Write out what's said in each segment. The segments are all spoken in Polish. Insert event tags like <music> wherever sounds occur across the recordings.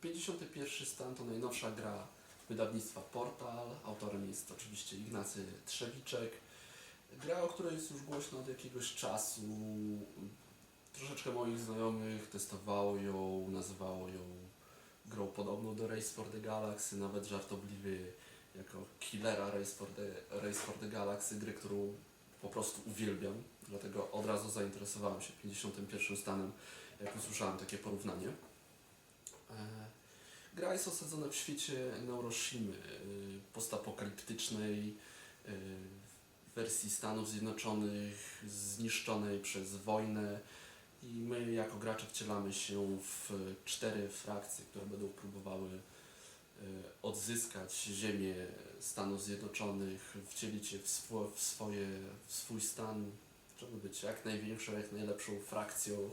51 stan to najnowsza gra wydawnictwa Portal. Autorem jest oczywiście Ignacy Trzewiczek. Gra, o której jest już głośno od jakiegoś czasu. Troszeczkę moich znajomych testowało ją, nazywało ją grą podobną do Race for the Galaxy, nawet żartobliwie jako killera Race for the, Race for the Galaxy, gry, którą po prostu uwielbiam. Dlatego od razu zainteresowałem się 51 stanem, jak usłyszałem takie porównanie. E, Gra jest osadzona w świecie Neuroshimy, y, postapokaliptycznej y, wersji Stanów Zjednoczonych, zniszczonej przez wojnę. I my jako gracze wcielamy się w cztery frakcje, które będą próbowały y, odzyskać ziemię Stanów Zjednoczonych, wcielić je w, swo, w, swoje, w swój stan, żeby być jak największą, jak najlepszą frakcją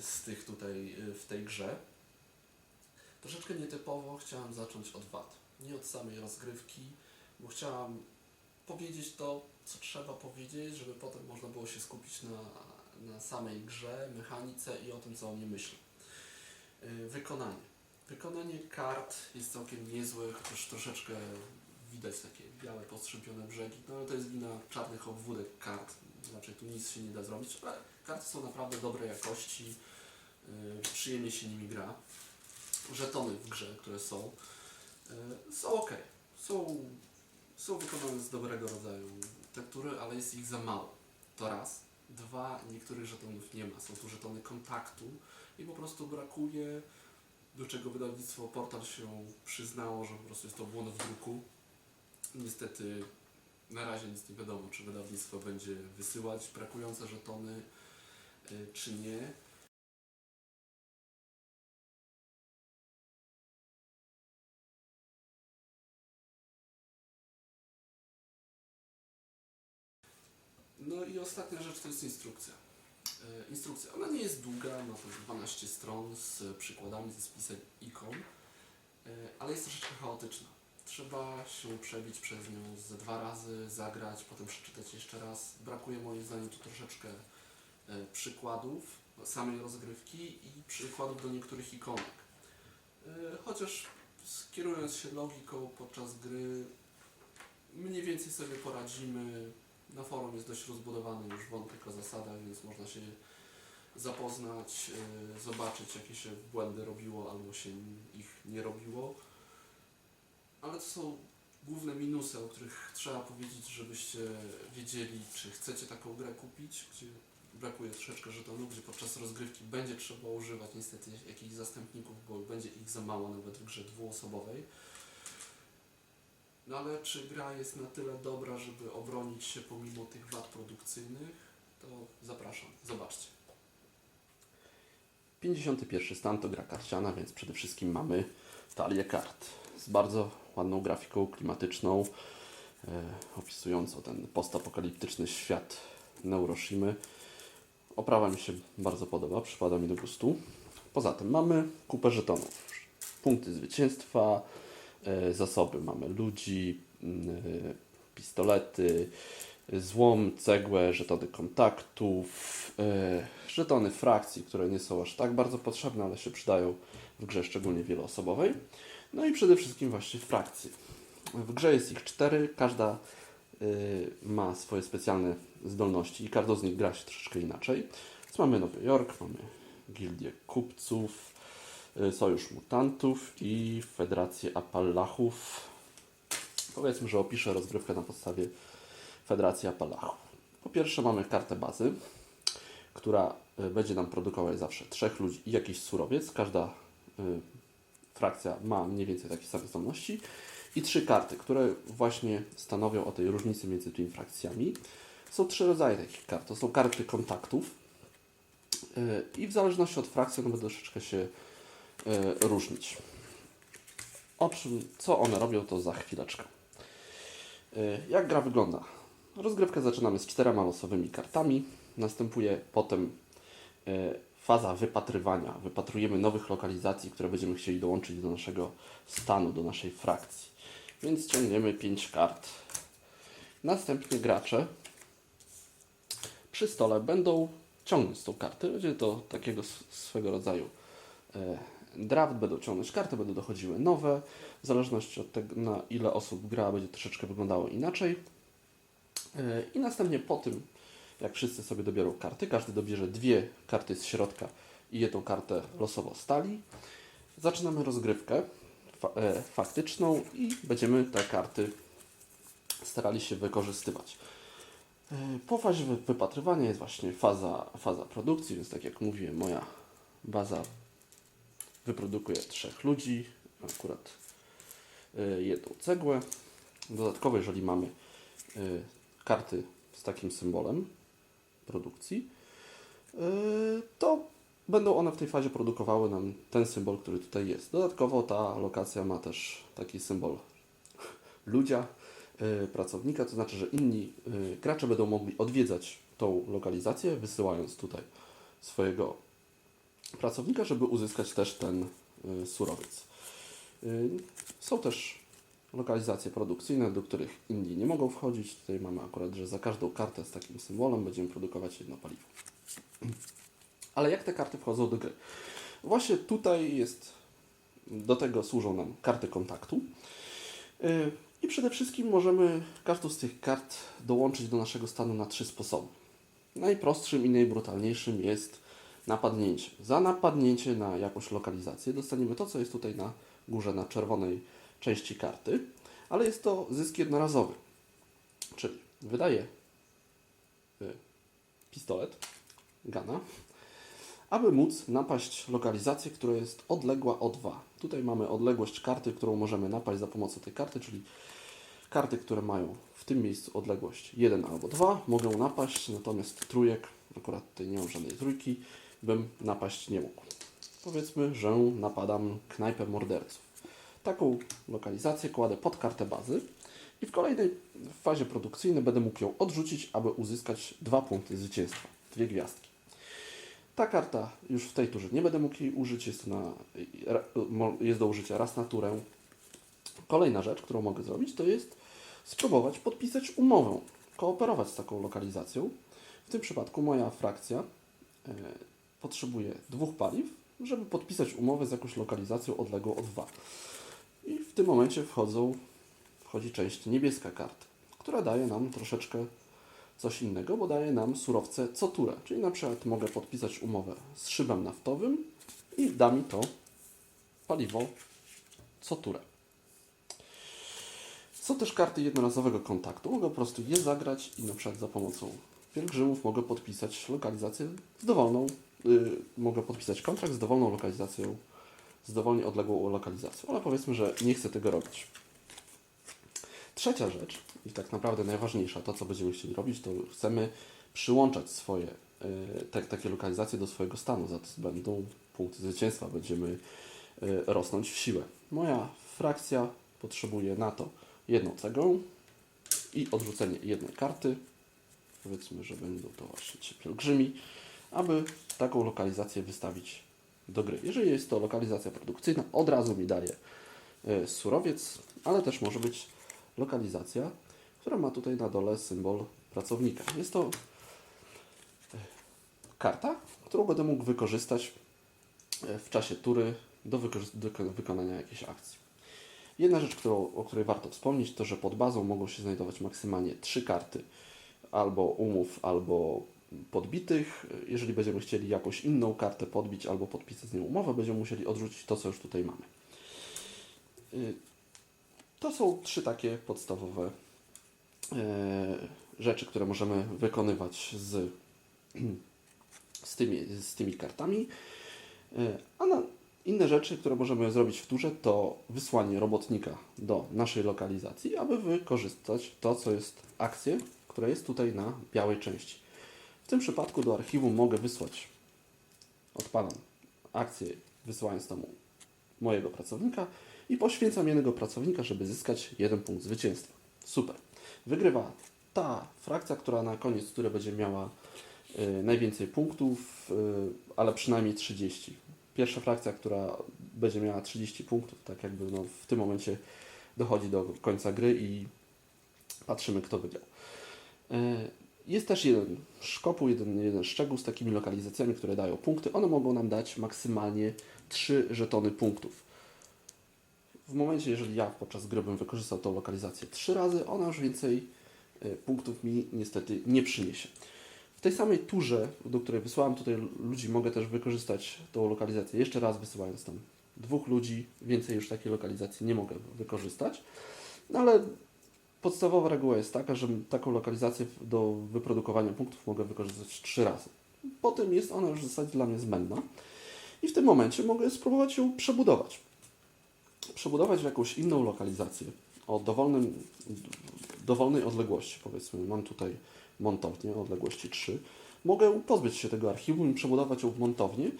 z tych tutaj w tej grze. Troszeczkę nietypowo chciałem zacząć od wad. Nie od samej rozgrywki, bo chciałam powiedzieć to, co trzeba powiedzieć, żeby potem można było się skupić na, na samej grze, mechanice i o tym, co o niej myślę. Yy, Wykonanie. Wykonanie kart jest całkiem niezłe, chociaż troszeczkę widać takie białe, postrzępione brzegi. No to jest wina czarnych obwódek kart. Raczej tu nic się nie da zrobić, ale karty są naprawdę dobrej jakości. Yy, Przyjemnie się nimi gra żetony w grze, które są, e, są ok. Są, są wykonane z dobrego rodzaju tektury, ale jest ich za mało. To raz. Dwa, niektórych żetonów nie ma. Są tu żetony kontaktu i po prostu brakuje, do czego wydawnictwo Portal się przyznało, że po prostu jest to błąd w druku. Niestety na razie nic nie wiadomo, czy wydawnictwo będzie wysyłać brakujące żetony, e, czy nie. No i ostatnia rzecz to jest instrukcja. E, Instrukcja, ona nie jest długa, ma to 12 stron z przykładami, ze spisem ikon, e, ale jest troszeczkę chaotyczna. Trzeba się przebić przez nią ze dwa razy, zagrać, potem przeczytać jeszcze raz. Brakuje moim zdaniem tu troszeczkę e, przykładów samej rozgrywki i przykładów do niektórych ikonek. Chociaż kierując się logiką podczas gry, mniej więcej sobie poradzimy. Na forum jest dość rozbudowany już wątek o zasadach, więc można się zapoznać, e, zobaczyć jakie się błędy robiło albo się ich nie robiło. Ale to są główne minusy, o których trzeba powiedzieć, żebyście wiedzieli, czy chcecie taką grę kupić, gdzie brakuje troszeczkę żetonów, gdzie podczas rozgrywki będzie trzeba używać niestety jakichś zastępników, bo będzie ich za mało nawet w grze dwuosobowej. No ale czy gra jest na tyle dobra, żeby obronić się pomimo tych wad produkcyjnych, to zapraszam, zobaczcie. 51 stan to gra karciana, więc przede wszystkim mamy talię kart z bardzo ładną grafiką klimatyczną, e, opisującą ten postapokaliptyczny świat Neuroshimy. Oprawa mi się bardzo podoba, przypada mi do gustu. Poza tym mamy kupę żetonów, punkty zwycięstwa, zasoby. Mamy ludzi, mm, e, pistolety, złom, cegłę, żetony kontaktów, e, żetony frakcji, które nie są aż tak bardzo potrzebne, ale się przydają w grze szczególnie wieloosobowej. No i przede wszystkim właśnie frakcje. W grze jest ich cztery, każda ma swoje specjalne zdolności i każda z nich gra się troszeczkę inaczej. Więc mamy Nowy Jork, mamy Gildię Kupców, Sojusz Mutantów i Federację Apalachów. Powiedzmy, że opiszę rozgrywkę na podstawie Federacji Apalachów. Po pierwsze mamy kartę bazy, która y, będzie nam produkować zawsze trzech ludzi i jakiś surowiec. Każda y, frakcja ma mniej więcej takie same zdolności. I trzy karty, które właśnie stanowią o tej różnicy między tymi frakcjami. Są trzy rodzaje takich kart. To są karty kontaktów. y, I w zależności od frakcji one będą troszeczkę się y, różnić. O czym, co one robią, to za chwileczkę. Y, Jak gra wygląda? Rozgrywkę zaczynamy z czterema losowymi kartami. Następuje potem y, faza wypatrywania. Wypatrujemy nowych lokalizacji, które będziemy chcieli dołączyć do naszego stanu, do naszej frakcji. Więc ciągniemy 5 kart. Następnie gracze przy stole będą ciągnąć tą kartę. Będzie to takiego swego rodzaju e, draft, będą ciągnąć karty, będą dochodziły nowe. W zależności od tego, na ile osób gra, będzie troszeczkę wyglądało inaczej. E, I następnie po tym, jak wszyscy sobie dobiorą karty, każdy dobierze dwie karty z środka i jedną kartę losowo stali, zaczynamy rozgrywkę fa e, faktyczną i będziemy te karty starali się wykorzystywać. E, Po fazie wy- wypatrywania jest właśnie faza, faza produkcji, więc tak jak mówiłem, moja baza wyprodukuje trzech ludzi, akurat e, jedną cegłę. Dodatkowo, jeżeli mamy e, karty z takim symbolem produkcji, e, to będą one w tej fazie produkowały nam ten symbol, który tutaj jest. Dodatkowo ta lokacja ma też taki symbol <laughs> ludzia, pracownika, to znaczy, że inni gracze będą mogli odwiedzać tą lokalizację, wysyłając tutaj swojego pracownika, żeby uzyskać też ten e, surowiec. E, Są też lokalizacje produkcyjne, do których inni nie mogą wchodzić. Tutaj mamy akurat, że za każdą kartę z takim symbolem będziemy produkować jedno paliwo. Ale jak te karty wchodzą do gry? Właśnie tutaj jest, do tego służą nam karty kontaktu. Yy, I przede wszystkim możemy każdą z tych kart dołączyć do naszego stanu na trzy sposoby. Najprostszym i najbrutalniejszym jest napadnięcie. Za napadnięcie na jakąś lokalizację dostaniemy to, co jest tutaj na górze, na czerwonej części karty, ale jest to zysk jednorazowy. Czyli wydaję y, pistolet, gana, aby móc napaść lokalizację, która jest odległa o 2. Tutaj mamy odległość karty, którą możemy napaść za pomocą tej karty, czyli karty, które mają w tym miejscu odległość 1 albo 2, mogą napaść, natomiast trójek, akurat tutaj nie mam żadnej trójki, bym napaść nie mógł. Powiedzmy, że napadam knajpę morderców. Taką lokalizację kładę pod kartę bazy i w kolejnej fazie produkcyjnej będę mógł ją odrzucić, aby uzyskać dwa punkty zwycięstwa, dwie gwiazdki. Ta karta już w tej turze nie będę mógł jej użyć, jest, na, jest do użycia raz na turę. Kolejna rzecz, którą mogę zrobić, to jest spróbować podpisać umowę, kooperować z taką lokalizacją. W tym przypadku moja frakcja e, potrzebuje dwóch paliw, żeby podpisać umowę z jakąś lokalizacją odległą o dwa. I w tym momencie wchodzą, wchodzi część niebieska karty, która daje nam troszeczkę coś innego, bo daje nam surowce co turę. Czyli na przykład mogę podpisać umowę z szybem naftowym i da mi to paliwo co turę. Są też karty jednorazowego kontaktu. Mogę po prostu je zagrać i na przykład za pomocą pielgrzymów mogę podpisać lokalizację z dowolną, yy, mogę podpisać kontrakt z dowolną lokalizacją, z dowolnie odległą lokalizacją. Ale powiedzmy, że nie chcę tego robić. Trzecia rzecz, i tak naprawdę najważniejsza, to co będziemy chcieli robić, to chcemy przyłączać swoje y, te, takie lokalizacje do swojego stanu. Za to będą punkty zwycięstwa, będziemy y, rosnąć w siłę. Moja frakcja potrzebuje na to jedną cegłę i odrzucenie jednej karty. Powiedzmy, że będą to właśnie ci pielgrzymi, aby taką lokalizację wystawić do gry. Jeżeli jest to lokalizacja produkcyjna, od razu mi daje y, surowiec, ale też może być lokalizacja, która ma tutaj na dole symbol pracownika. Jest to e, karta, którą będę mógł wykorzystać e, w czasie tury do, do ko- wykonania jakiejś akcji. Jedna rzecz, którą, o której warto wspomnieć, to że pod bazą mogą się znajdować maksymalnie trzy karty albo umów, albo podbitych. Jeżeli będziemy chcieli jakąś inną kartę podbić albo podpisać z nią umowę, będziemy musieli odrzucić to, co już tutaj mamy. Y, To są trzy takie podstawowe e, rzeczy, które możemy wykonywać z, <clears throat> z, tymi, z tymi kartami. E, A na inne rzeczy, które możemy zrobić w turze, to wysłanie robotnika do naszej lokalizacji, aby wykorzystać to, co jest akcję, która jest tutaj na białej części. W tym przypadku do archiwum mogę wysłać, odpalam akcję, wysyłając tam mojego pracownika i poświęcam jednego pracownika, żeby zyskać jeden punkt zwycięstwa. Super. Wygrywa ta frakcja, która na koniec, która będzie miała y, najwięcej punktów, y, ale przynajmniej 30. Pierwsza frakcja, która będzie miała 30 punktów, tak jakby no, w tym momencie dochodzi do końca gry i patrzymy, kto wygrał. Y, Jest też jeden szkopuł, jeden, jeden szczegół z takimi lokalizacjami, które dają punkty. One mogą nam dać maksymalnie 3 żetony punktów. W momencie, jeżeli ja podczas gry bym wykorzystał tą lokalizację 3 razy, ona już więcej e, punktów mi niestety nie przyniesie. W tej samej turze, do której wysłałem tutaj ludzi, mogę też wykorzystać tą lokalizację jeszcze raz, wysyłając tam dwóch ludzi. Więcej już takiej lokalizacji nie mogę wykorzystać. No ale podstawowa reguła jest taka, że taką lokalizację do wyprodukowania punktów mogę wykorzystać trzy razy. Potem jest ona już w zasadzie dla mnie zbędna i w tym momencie mogę spróbować ją przebudować. Przebudować w jakąś inną lokalizację o dowolnym, dowolnej odległości. Powiedzmy, mam tutaj montownię o odległości 3. Mogę pozbyć się tego archiwum i przebudować ją w montownię.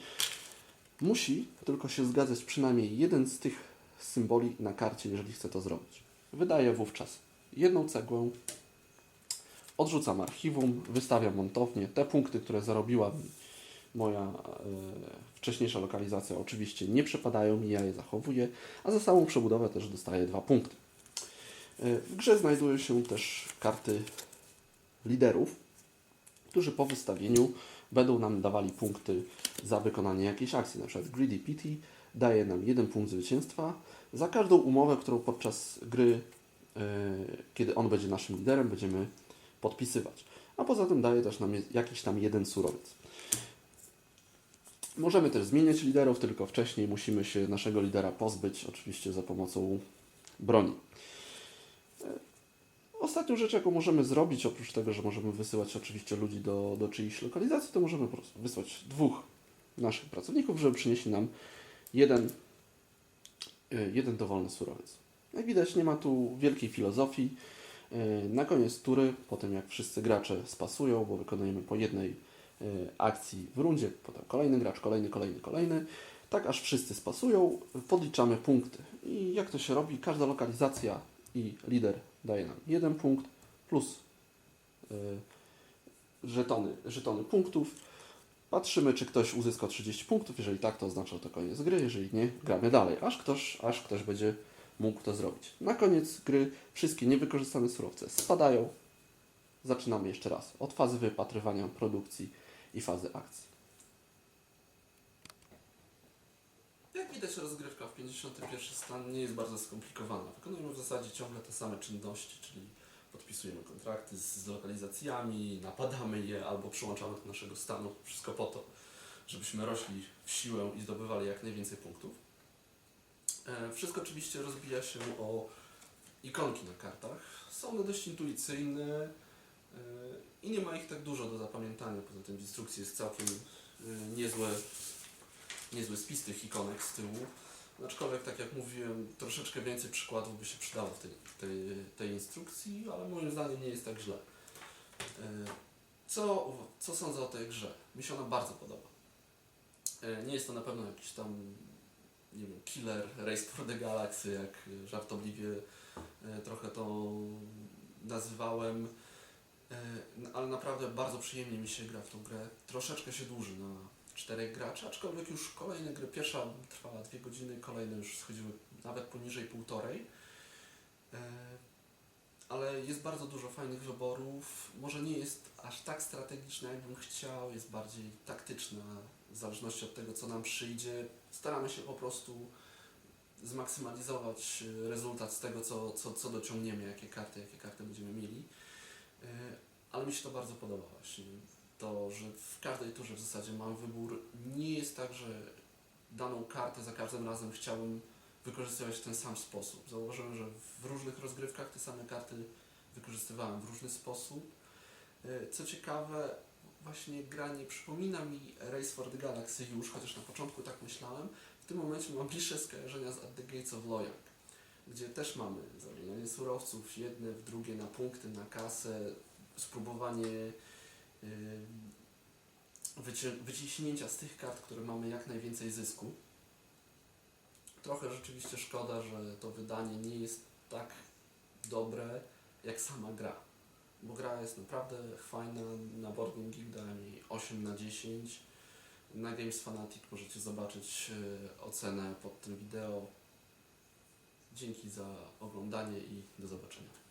Musi tylko się zgadzać przynajmniej jeden z tych symboli na karcie, jeżeli chcę to zrobić. Wydaję wówczas jedną cegłę, odrzucam archiwum, wystawiam montownię. Te punkty, które zarobiła moja e, wcześniejsza lokalizacja, oczywiście nie przepadają mi, ja je zachowuję, a za samą przebudowę też dostaję dwa punkty. E, w grze znajdują się też karty liderów, którzy po wystawieniu będą nam dawali punkty za wykonanie jakiejś akcji. Na przykład Greedy Pity daje nam jeden punkt zwycięstwa za każdą umowę, którą podczas gry, kiedy on będzie naszym liderem, będziemy podpisywać. A poza tym daje też nam jakiś tam jeden surowiec. Możemy też zmieniać liderów, tylko wcześniej musimy się naszego lidera pozbyć, oczywiście za pomocą broni. E, Ostatnią rzecz, jaką możemy zrobić, oprócz tego, że możemy wysyłać oczywiście ludzi do, do czyichś lokalizacji, to możemy po prostu wysłać dwóch naszych pracowników, żeby przynieśli nam jeden, e, jeden dowolny surowiec. Jak widać, nie ma tu wielkiej filozofii. E, Na koniec tury, po tym jak wszyscy gracze spasują, bo wykonujemy po jednej e, akcji w rundzie, potem kolejny gracz, kolejny, kolejny, kolejny, tak aż wszyscy spasują, podliczamy punkty. I jak to się robi? Każda lokalizacja i lider daje nam jeden punkt plus e, żetony, żetony punktów. Patrzymy, czy ktoś uzyskał 30 punktów. Jeżeli tak, to oznacza, to koniec gry. Jeżeli nie, gramy dalej, aż ktoś, aż ktoś będzie mógł to zrobić. Na koniec gry wszystkie niewykorzystane surowce spadają. Zaczynamy jeszcze raz od fazy wypatrywania, produkcji i fazy akcji. Jak widać, rozgrywka w 51 stan nie jest bardzo skomplikowana. Wykonujemy w zasadzie ciągle te same czynności, czyli podpisujemy kontrakty z, lokalizacjami, napadamy je albo przyłączamy do naszego stanu. Wszystko po to, żebyśmy rośli w siłę i zdobywali jak najwięcej punktów. E, Wszystko oczywiście rozbija się o ikonki na kartach. Są one dość intuicyjne e, i nie ma ich tak dużo do zapamiętania. Poza tym w instrukcji jest całkiem e, niezłe, niezły spis tych ikonek z tyłu. Aczkolwiek, tak jak mówiłem, troszeczkę więcej przykładów by się przydało w tej, tej, tej instrukcji, ale moim zdaniem nie jest tak źle. Co, co sądzę o tej grze? Mi się ona bardzo podoba. Nie jest to na pewno jakiś tam nie wiem, killer Race for the Galaxy, jak żartobliwie e, trochę to nazywałem. E, no, Ale naprawdę bardzo przyjemnie mi się gra w tą grę. Troszeczkę się dłuży na czterech graczy, aczkolwiek już kolejne gry, pierwsza trwała dwie godziny, kolejne już schodziły nawet poniżej półtorej. E, Ale jest bardzo dużo fajnych wyborów. Może nie jest aż tak strategiczna, jakbym chciał, jest bardziej taktyczna, w zależności od tego, co nam przyjdzie. Staramy się po prostu zmaksymalizować e, rezultat z tego, co, co, co dociągniemy, jakie karty, jakie karty będziemy mieli. E, Ale mi się to bardzo podoba właśnie. To, że w każdej turze w zasadzie mam wybór. Nie jest tak, że daną kartę za każdym razem chciałbym wykorzystywać w ten sam sposób. Zauważyłem, że w różnych rozgrywkach te same karty wykorzystywałem w różny sposób. E, Co ciekawe, właśnie gra nie przypomina mi Race for the Galaxy już, chociaż na początku tak myślałem. W tym momencie mam bliższe skojarzenia z At the Gates of Loyang, gdzie też mamy zamienianie surowców jedne w drugie na punkty, na kasę, spróbowanie yy, wyci- wyciśnięcia z tych kart, które mamy jak najwięcej zysku. Trochę rzeczywiście szkoda, że to wydanie nie jest tak dobre jak sama gra. Bo gra jest naprawdę fajna, na Board Game Geek dałem jej 8 na 10. Na Games Fanatic możecie zobaczyć e, ocenę pod tym wideo. Dzięki za oglądanie i do zobaczenia.